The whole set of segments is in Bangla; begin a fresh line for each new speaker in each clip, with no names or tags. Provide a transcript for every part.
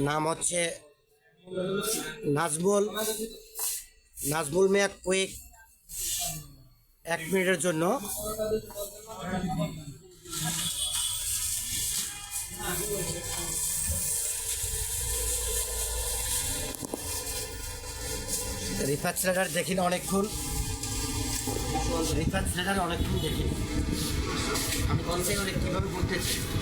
নাম হচ্ছে নাজমুল নাজমুল মিয়া কুইক এক মিনিটের জন্য। রিফাত সিলেটার দেখি না অনেকক্ষণ সিলেটার অনেকক্ষণ দেখি আমি কনসেন অনেক কীভাবে সব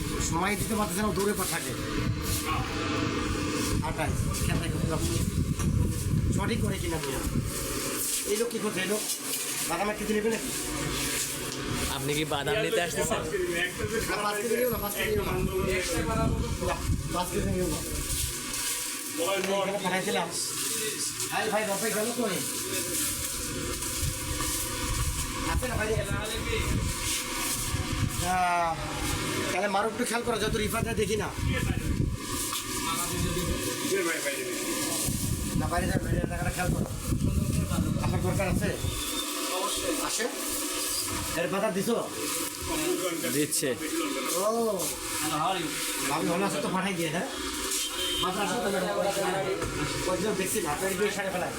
সময় দিতে পারতেছে না দৌড়ে পা থাকে। খেতে সঠিক করে কিনা দিয়ে এই লোক কী করছে? এই লোক বাদামের খেতে নেবে নাকি
আপনি কি বাদাম নিতে আসতেছেন?
পাঁচ কেজি নিও না পাঁচ কেজি নিও না। না, পাঁচ কেজি নিও না। পাঠাইছিলাম ভাই ভাই বাপাই গেল কই? আছে না তাহলে মারো একটু খেয়াল করো যত রিফাতে দেখি না। না বাইরে যাবে বাইরে টাকাটা খেয়াল করো। দরকার আছে? আসে? এর বাধা দিছো?
দিচ্ছে।
ও। আমি ভালো আছে তো পাঠাই দিয়ে হ্যাঁ? মাত্র আসো তো ম্যাডাম কয়েকজন দেখছি না আপনার সাড়ে ফেলায়